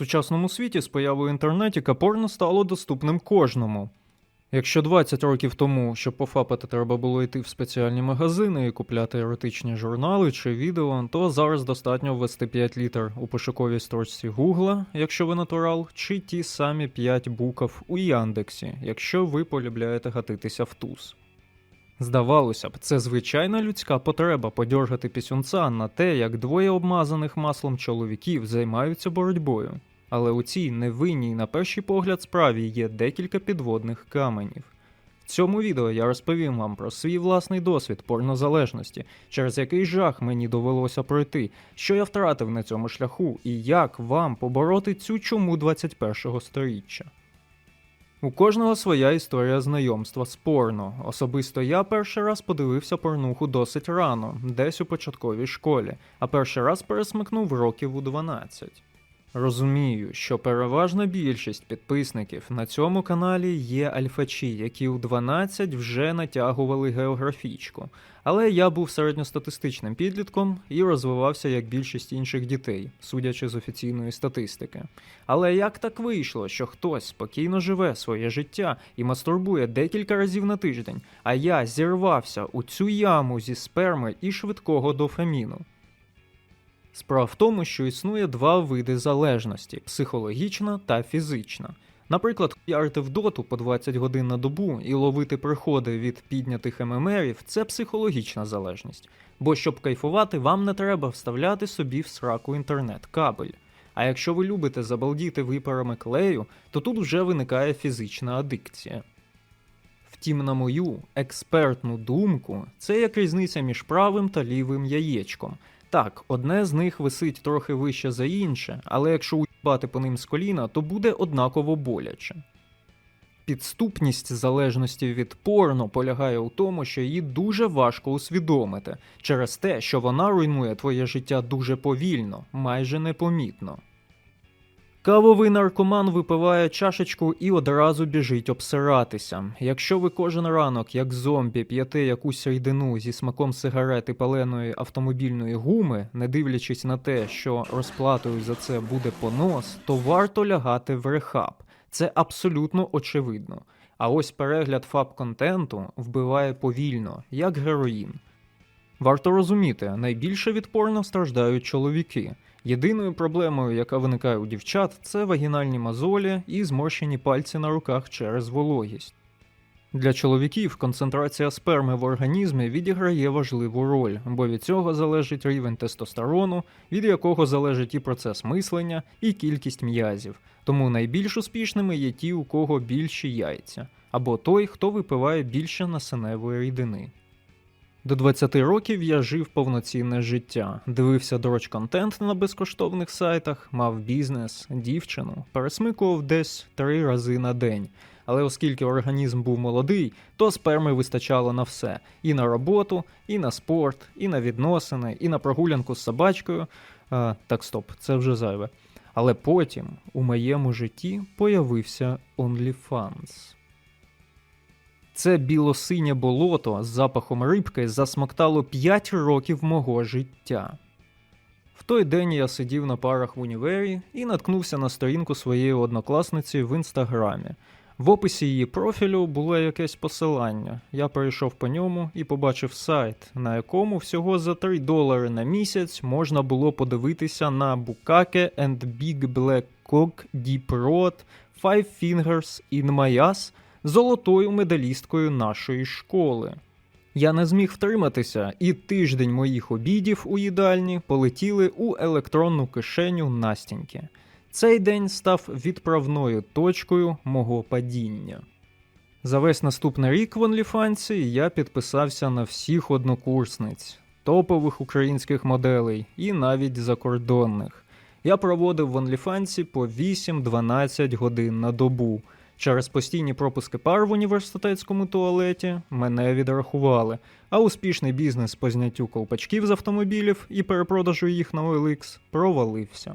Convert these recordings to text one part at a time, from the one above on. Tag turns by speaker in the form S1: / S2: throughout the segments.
S1: сучасному світі з появою інтернетіка порно стало доступним кожному. Якщо 20 років тому, щоб пофапати, треба було йти в спеціальні магазини і купляти еротичні журнали чи відео, то зараз достатньо ввести 5 літер у пошуковій строчці Гугла, якщо ви натурал, чи ті самі 5 букв у Яндексі, якщо ви полюбляєте гатитися в туз. Здавалося б, це звичайна людська потреба подьоргати пісюнца на те, як двоє обмазаних маслом чоловіків займаються боротьбою. Але у цій невинній, на перший погляд, справі є декілька підводних каменів. В цьому відео я розповім вам про свій власний досвід порнозалежності, через який жах мені довелося пройти, що я втратив на цьому шляху і як вам побороти цю чому 21-го сторіччя. У кожного своя історія знайомства з порно. Особисто я перший раз подивився порнуху досить рано, десь у початковій школі, а перший раз пересмикнув років у 12. Розумію, що переважна більшість підписників на цьому каналі є альфачі, які у 12 вже натягували географічку. Але я був середньостатистичним підлітком і розвивався як більшість інших дітей, судячи з офіційної статистики. Але як так вийшло, що хтось спокійно живе своє життя і мастурбує декілька разів на тиждень, а я зірвався у цю яму зі сперми і швидкого дофаміну? Справа в тому, що існує два види залежності психологічна та фізична. Наприклад, ярити в доту по 20 годин на добу і ловити приходи від піднятих ММРів – це психологічна залежність. Бо щоб кайфувати, вам не треба вставляти собі в сраку інтернет-кабель. А якщо ви любите забалдіти випарами клею, то тут вже виникає фізична адикція. Втім, на мою експертну думку, це як різниця між правим та лівим яєчком. Так, одне з них висить трохи вище за інше, але якщо уїбати по ним з коліна, то буде однаково боляче. Підступність залежності від порно полягає у тому, що її дуже важко усвідомити через те, що вона руйнує твоє життя дуже повільно, майже непомітно. Кавовий наркоман випиває чашечку і одразу біжить обсиратися. Якщо ви кожен ранок, як зомбі, п'єте якусь рідину зі смаком сигарети паленої автомобільної гуми, не дивлячись на те, що розплатою за це буде понос, то варто лягати в рехаб. Це абсолютно очевидно. А ось перегляд фаб-контенту вбиває повільно, як героїн. Варто розуміти, найбільше від порно страждають чоловіки. Єдиною проблемою, яка виникає у дівчат, це вагінальні мозолі і зморщені пальці на руках через вологість. Для чоловіків концентрація сперми в організмі відіграє важливу роль, бо від цього залежить рівень тестостерону, від якого залежить і процес мислення, і кількість м'язів. Тому найбільш успішними є ті, у кого більші яйця, або той, хто випиває більше насеневої рідини. До 20 років я жив повноцінне життя, дивився дороч-контент на безкоштовних сайтах, мав бізнес, дівчину, пересмикував десь три рази на день. Але оскільки організм був молодий, то сперми вистачало на все: і на роботу, і на спорт, і на відносини, і на прогулянку з собачкою. А, так, стоп, це вже зайве. Але потім у моєму житті появився OnlyFans. Це білосинє болото з запахом рибки засмоктало 5 років мого життя. В той день я сидів на парах в універі і наткнувся на сторінку своєї однокласниці в інстаграмі. В описі її профілю було якесь посилання. Я перейшов по ньому і побачив сайт, на якому всього за 3 долари на місяць можна було подивитися на Bukake and Big Black Cock Deep Rot Five Fingers in My Ass золотою медалісткою нашої школи. Я не зміг втриматися, і тиждень моїх обідів у їдальні полетіли у електронну кишеню Настіньки. Цей день став відправною точкою мого падіння. За весь наступний рік в OnlyFans я підписався на всіх однокурсниць, топових українських моделей і навіть закордонних. Я проводив в OnlyFans по 8-12 годин на добу. Через постійні пропуски пар в університетському туалеті мене відрахували, а успішний бізнес по зняттю колпачків з автомобілів і перепродажу їх на OLX провалився.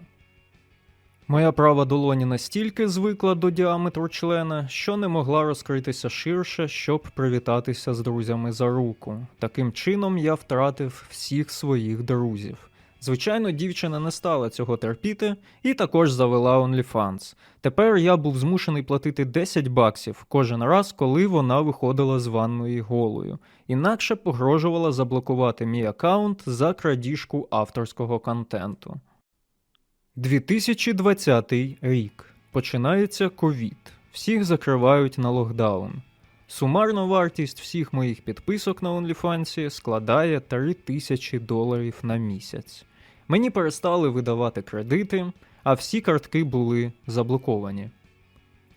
S1: Моя права долоні настільки звикла до діаметру члена, що не могла розкритися ширше, щоб привітатися з друзями за руку. Таким чином я втратив всіх своїх друзів. Звичайно, дівчина не стала цього терпіти і також завела OnlyFans. Тепер я був змушений платити 10 баксів кожен раз, коли вона виходила з ванної голою. Інакше погрожувала заблокувати мій аккаунт за крадіжку авторського контенту. 2020 рік. Починається ковід. Всіх закривають на локдаун. Сумарна вартість всіх моїх підписок на OnlyFans складає 3000 доларів на місяць. Мені перестали видавати кредити, а всі картки були заблоковані.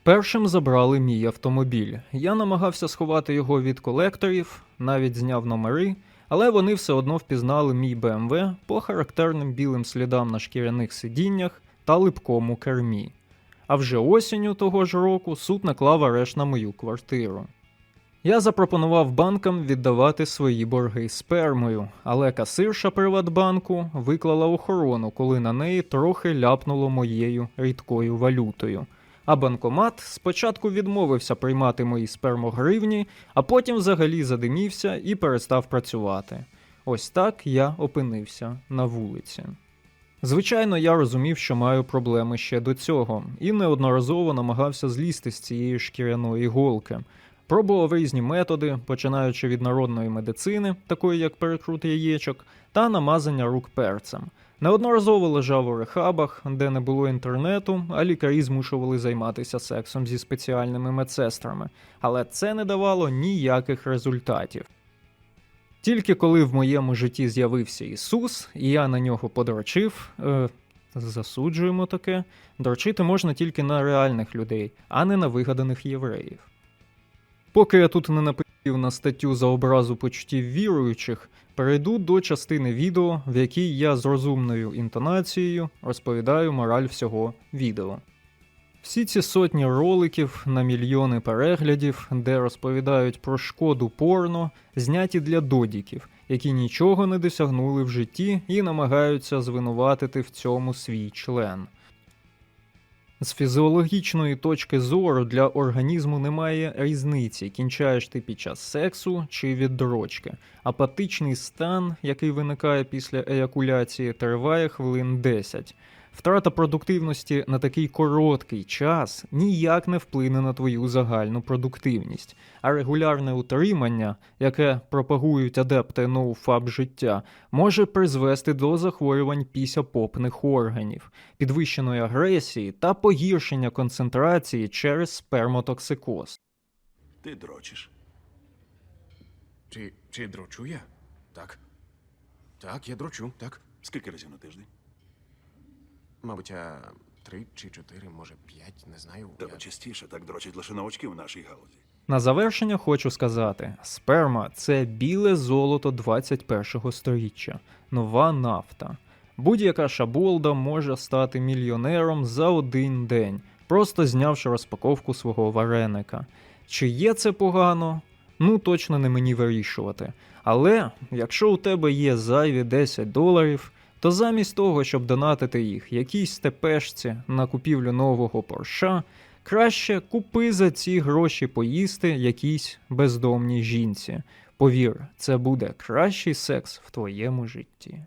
S1: Першим забрали мій автомобіль. Я намагався сховати його від колекторів, навіть зняв номери, але вони все одно впізнали мій BMW по характерним білим слідам на шкіряних сидіннях та липкому кермі. А вже осінню того ж року суд наклав арешт на мою квартиру. Я запропонував банкам віддавати свої борги спермою, але касирша Приватбанку виклала охорону, коли на неї трохи ляпнуло моєю рідкою валютою. А банкомат спочатку відмовився приймати мої спермогривні, а потім взагалі задимівся і перестав працювати. Ось так я опинився на вулиці. Звичайно, я розумів, що маю проблеми ще до цього, і неодноразово намагався злізти з цієї шкіряної голки. Пробував різні методи, починаючи від народної медицини, такої як перекрут яєчок, та намазання рук перцем. Неодноразово лежав у рехабах, де не було інтернету, а лікарі змушували займатися сексом зі спеціальними медсестрами, але це не давало ніяких результатів. Тільки коли в моєму житті з'явився Ісус, і я на нього подрочив, е, засуджуємо таке, дрочити можна тільки на реальних людей, а не на вигаданих євреїв. Поки я тут не написав на статтю за образу почуттів віруючих, перейду до частини відео, в якій я з розумною інтонацією розповідаю мораль всього відео. Всі ці сотні роликів на мільйони переглядів, де розповідають про шкоду порно, зняті для додіків, які нічого не досягнули в житті і намагаються звинуватити в цьому свій член. З фізіологічної точки зору для організму немає різниці, кінчаєш ти під час сексу чи від дрочки. Апатичний стан, який виникає після еякуляції, триває хвилин 10. Втрата продуктивності на такий короткий час ніяк не вплине на твою загальну продуктивність, а регулярне утримання, яке пропагують адепти ноуфаб життя, може призвести до захворювань пісяпопних органів, підвищеної агресії та погіршення концентрації через спермотоксикоз.
S2: Ти дрочиш.
S3: Чи, чи дрочу я? Так. Так, я дрочу, так.
S2: Скільки разів на тиждень?
S3: Мабуть, а три чи чотири, може п'ять, не знаю.
S2: Тебе
S3: Я...
S2: частіше так дрочать лише новачки в нашій галузі.
S1: На завершення хочу сказати: сперма це біле золото 21-го сторіччя, нова нафта. Будь-яка шаболда може стати мільйонером за один день, просто знявши розпаковку свого вареника. Чи є це погано? Ну точно не мені вирішувати. Але якщо у тебе є зайві 10 доларів, то замість того, щоб донатити їх якійсь тепешці на купівлю нового порша, краще купи за ці гроші поїсти якійсь бездомній жінці. Повір, це буде кращий секс в твоєму житті.